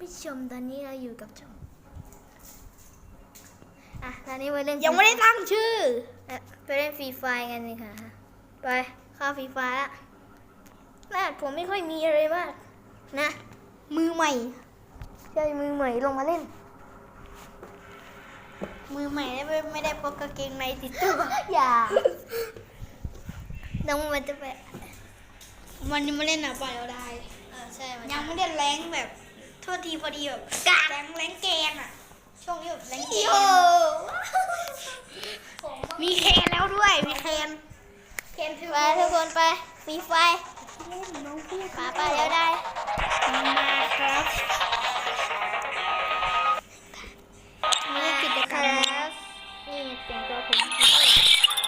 ผู้ชมตอนนี้เราอยู่กับชมอะตอนนี้มาเล่นยังไม่ได้ตั้งชื่อเอ่อไปเล่นฟรีไฟกันเลยค่ะ ไปเข้าฟรีไฟละแม่ผมไม่ค่อยมีอะไรมากนะ มือใหม่ใช่มือใหม่ลงมาเล่น มือใหม่ไม่ไม่ได้พกกางเกงในติดตัวอย่าน้องมันจะไปวันนี้มาเล่นอะปล่อยเราได้เออใช่มันยังไม่ได้แรงแบบโทษทีพอดีแบบแรงแรงแกนอะ ช่วงนี้แบบแรงแกโอ้นมีแคนแล้วด้วย มีแคนเคนไปทุกคนไปฟรีไฟมาไปแล้วได้ มาครับนี่กิจกรรมนี่เสียงตัวผม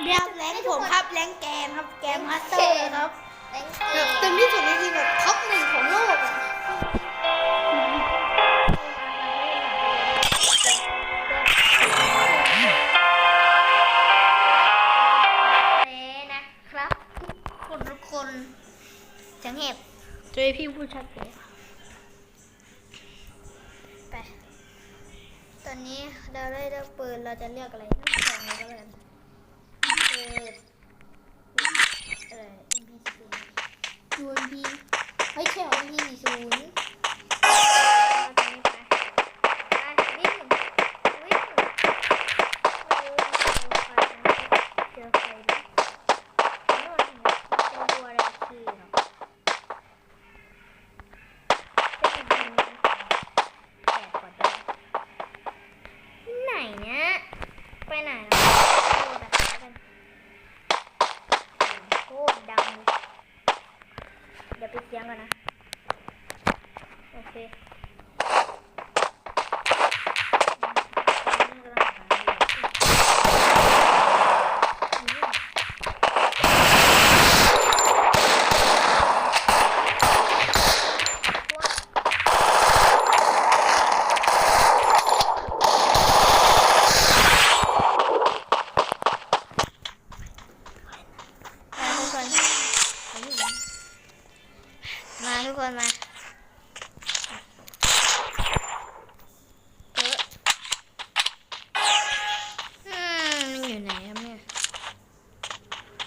เรียบแรงผมครับแรงแกนครับแกนมาสเตอร์ครับแรงแบบเต็มที่สุดในทีแบบท็อปหนึ่ง พี่พูดชัดเลยไป ตอนนี้เราได้เลือกปืนเราจะเลือกอะไรเลือกสองเลยก็แล้วกันเปิดอะไร MP ศูนย์ยูเอ็มพีเฮ้ยใช่เหรอ MP ศูนย์เอาตรงนี้ไปไปวิ่งวิ่งโอ้ยเจอไฟนะเจอไฟนะโน่นเจอตัวอะไรคือเนาะจะเป็นยังไงแปลกกว่าเดิม ไหนเนี่ยไปไหนแล้วโคตรแบบกันโคตรดังเลย เดี๋ยวปิดเสียงก่อนนะ โอเคนี่กำลังหาอยู่มาทุกคน มาทุกคนมาเอออืมมันอยู่ไหนครับเนี่ย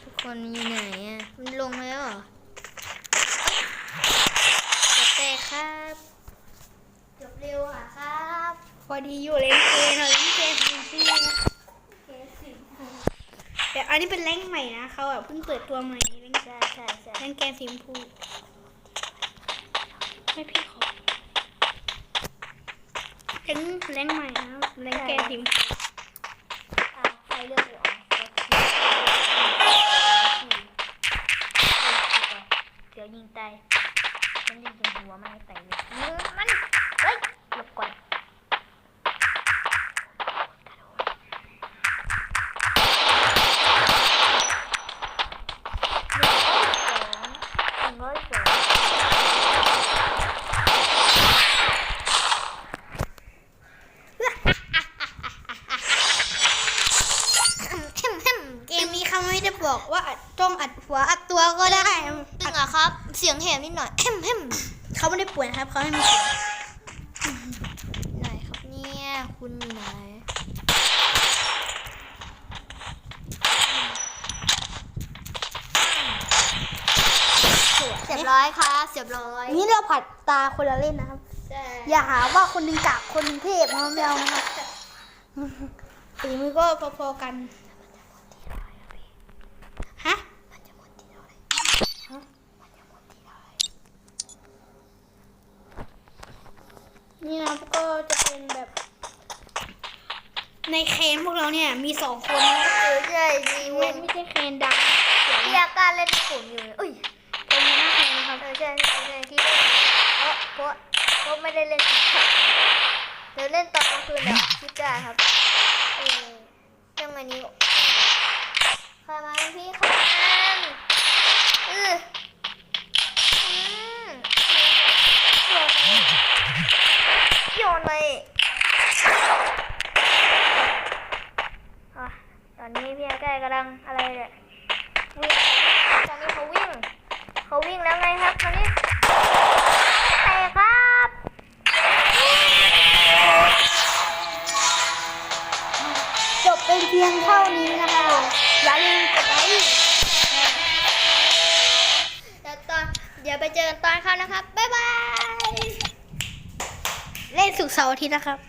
ทุกคน มันอยู่ไหนอะ มันลงแล้วเหรอจบแต่ครับจบเร็วอะครับ พอดีอยู่แรงเกนเราแรงเกนของพี่เคสิแต่อันนี้เป็นแรงใหม่นะเขาแบบเพิ่งเปิดตัวใหม่แรงใช่ใช่ใช่แรงแกนสีชมพูไม่พี่ขอแรงแรงใหม่นะครับแรงแกนสีชมพูอะใครเลือกอยู่ ยวยิงตายฉันยิงจนหัวมันไม่แตกเลยมึงมัน เฮ้ยหลบก่อนหนึ่งร้อยสองเข้มเข้มเกมนี้เขาไม่ได้บอกว่าอัดต้องอัดหัวอัดตัวก็ได้จริงเหรอครับเสียงแหบนิดหน่อยเข้มเข้มเขาไม่ได้ป่วยนะครับเขาให้มีเสียงไหนครับเนี่ยคุณอยู่ไหนเสียบร้อยครับเสียบร้อยนี่เราผัดตาคนละเล่นนะครับใช่อย่าหาว่าคนหนึ่งกากคนหนึ่งเทพนะไม่เอานะครับฝีมือก็พอๆกัน นี่นะก็จะเป็นแบบ ในเคนพวกเราเนี่ยมีสองคนนะเออใช่มีวไม่งไม่ใช่เคนดังที่อาการเล่นผมอยู่เลยอุ้ยเป็นหน้าเคนนะครับเออใช่ใช่ใช่ที่เพราะเพราะเพราะไม่ได้เล่นเดี๋ยวเล่นตอนกลางคืนเดี๋ยวอัดคลิปได้ครับเออเรื่องอันนี้ แกกำลังอะไรเนี่ยวิ่งตอนนี้เขาวิ่งเขาวิ่งแล้วไงครับตอนนี้เตะครับจบเป็นเพียงเท่านี้นะคะอย่าลืมกดไลค์เดี๋ยวตอนเดี๋ยวไปเจอกันตอนค่ำนะครับบ๊ายบายเล่นสุกเสาร์อาทิตย์นะครับ